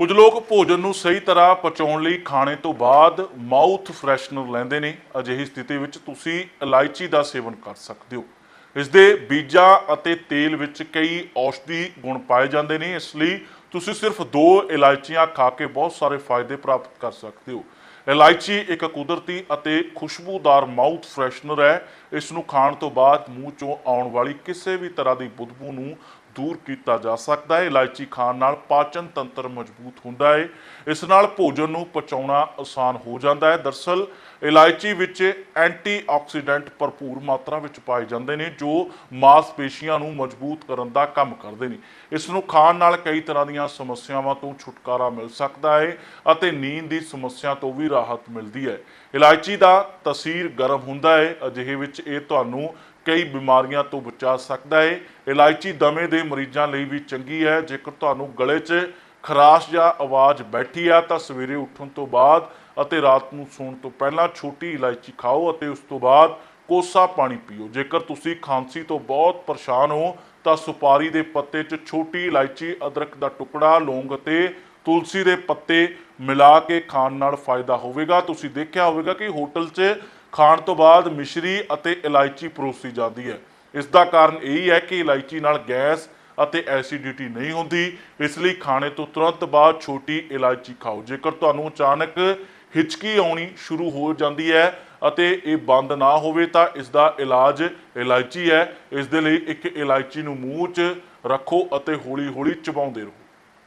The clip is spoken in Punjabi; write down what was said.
ਕੁਝ ਲੋਕ ਭੋਜਨ ਨੂੰ ਸਹੀ ਤਰ੍ਹਾਂ ਪਚਾਉਣ ਲਈ ਖਾਣੇ ਤੋਂ ਬਾਅਦ ਮਾਊਥ ਫਰੈਸ਼ਨਰ ਲੈਂਦੇ ਨੇ। ਅਜਿਹੀ ਸਥਿਤੀ ਵਿੱਚ ਤੁਸੀਂ ਇਲਾਇਚੀ ਦਾ ਸੇਵਨ ਕਰ ਸਕਦੇ ਹੋ। ਇਸ ਦੇ ਬੀਜਾਂ ਅਤੇ ਤੇਲ ਵਿੱਚ ਕਈ ਔਸ਼ਧੀ ਗੁਣ ਪਾਏ ਜਾਂਦੇ ਨੇ। ਇਸ ਲਈ ਤੁਸੀਂ ਸਿਰਫ ਦੋ ਇਲਾਇਚੀਆਂ ਖਾ ਕੇ ਬਹੁਤ ਸਾਰੇ ਫਾਇਦੇ ਪ੍ਰਾਪਤ ਕਰ ਸਕਦੇ ਹੋ। ਇਲਾਇਚੀ ਇੱਕ ਕੁਦਰਤੀ ਅਤੇ ਖੁਸ਼ਬੂਦਾਰ ਮਾਊਥ ਫਰੈਸ਼ਨਰ ਹੈ। ਇਸ ਨੂੰ ਖਾਣ ਤੋਂ ਬਾਅਦ ਮੂੰਹ ਚੋਂ ਆਉਣ ਵਾਲੀ ਕਿਸੇ ਵੀ ਤਰ੍ਹਾਂ ਦੀ ਬਦਬੂ ਨੂੰ ਦੂਰ ਕੀਤਾ ਜਾ ਸਕਦਾ ਹੈ। ਇਲਾਇਚੀ ਖਾਣ ਨਾਲ ਪਾਚਨ ਤੰਤਰ ਮਜ਼ਬੂਤ ਹੁੰਦਾ ਹੈ। ਇਸ ਨਾਲ ਭੋਜਨ ਨੂੰ ਪਚਾਉਣਾ ਆਸਾਨ ਹੋ ਜਾਂਦਾ ਹੈ। ਦਰਸਲ, ਇਲਾਇਚੀ ਵਿੱਚ ਐਂਟੀਆਕਸੀਡੈਂਟ ਭਰਪੂਰ ਮਾਤਰਾ ਵਿੱਚ ਪਾਏ ਜਾਂਦੇ ਨੇ, ਜੋ ਮਾਸਪੇਸ਼ੀਆਂ ਨੂੰ ਮਜ਼ਬੂਤ ਕਰਨ ਦਾ ਕੰਮ ਕਰਦੇ ਨੇ। ਇਸ ਨੂੰ ਖਾਣ ਨਾਲ ਕਈ ਤਰ੍ਹਾਂ ਦੀਆਂ ਸਮੱਸਿਆਵਾਂ ਤੋਂ ਛੁਟਕਾਰਾ ਮਿਲ ਸਕਦਾ ਹੈ ਅਤੇ ਨੀਂਦ ਦੀ ਸਮੱਸਿਆ ਤੋਂ ਵੀ ਰਾਹਤ ਮਿਲਦੀ ਹੈ। ਇਲਾਇਚੀ ਦਾ ਤਸੀਰ ਗਰਮ ਹੁੰਦਾ ਹੈ। ਅਜਿਹੇ ਵਿੱਚ ਇਹ ਤੁਹਾਨੂੰ ਕਈ ਬਿਮਾਰੀਆਂ ਤੋਂ ਬਚਾ ਸਕਦਾ ਹੈ। ਇਲਾਇਚੀ ਦਮੇ ਦੇ ਮਰੀਜ਼ਾਂ ਲਈ ਵੀ ਚੰਗੀ ਹੈ। ਜੇਕਰ ਤੁਹਾਨੂੰ ਗਲੇ 'ਚ ਖਰਾਸ਼ ਜਾਂ ਆਵਾਜ਼ ਬੈਠੀ ਆ, ਤਾਂ ਸਵੇਰੇ ਉੱਠਣ ਤੋਂ ਬਾਅਦ ਅਤੇ ਰਾਤ ਨੂੰ ਸੌਣ ਤੋਂ ਪਹਿਲਾਂ ਛੋਟੀ ਇਲਾਇਚੀ ਖਾਓ ਅਤੇ ਉਸ ਤੋਂ ਬਾਅਦ ਕੋਸਾ ਪਾਣੀ ਪੀਓ। ਜੇਕਰ ਤੁਸੀਂ ਖਾਂਸੀ ਤੋਂ ਬਹੁਤ ਪਰੇਸ਼ਾਨ ਹੋ, ਤਾਂ ਸੁਪਾਰੀ ਦੇ ਪੱਤੇ 'ਚ ਛੋਟੀ ਇਲਾਇਚੀ ਅਦਰਕ ਦਾ ਟੁਕੜਾ, ਲੌਂਗ ਅਤੇ ਤੁਲਸੀ ਦੇ ਪੱਤੇ ਮਿਲਾ ਕੇ ਖਾਣ ਨਾਲ ਫਾਇਦਾ ਹੋਵੇਗਾ। ਤੁਸੀਂ ਦੇਖਿਆ ਹੋਵੇਗਾ ਕਿ ਹੋਟਲ 'ਚ ਖਾਣ ਤੋਂ ਬਾਅਦ ਮਿਸ਼ਰੀ ਅਤੇ ਇਲਾਇਚੀ ਪਰੋਸੀ ਜਾਂਦੀ ਹੈ। ਇਸ ਦਾ ਕਾਰਨ ਇਹੀ ਹੈ ਕਿ ਇਲਾਇਚੀ ਨਾਲ ਗੈਸ ਅਤੇ ਐਸਿਡਿਟੀ ਨਹੀਂ ਹੁੰਦੀ। ਇਸ ਲਈ ਖਾਣੇ ਤੋਂ ਤੁਰੰਤ ਬਾਅਦ ਛੋਟੀ ਇਲਾਇਚੀ ਖਾਓ। ਜੇਕਰ ਤੁਹਾਨੂੰ ਅਚਾਨਕ ਹਿਚਕੀ ਆਉਣੀ ਸ਼ੁਰੂ ਹੋ ਜਾਂਦੀ ਹੈ ਅਤੇ ਇਹ ਬੰਦ ਨਾ ਹੋਵੇ ਤਾਂ ਇਸ ਦਾ ਇਲਾਜ ਇਲਾਇਚੀ ਹੈ। ਇਸ ਦੇ ਲਈ ਇੱਕ ਇਲਾਇਚੀ ਨੂੰ ਮੂੰਹ 'ਚ ਰੱਖੋ ਅਤੇ ਹੌਲੀ-ਹੌਲੀ ਚਬਾਉਂਦੇ ਰਹੋ।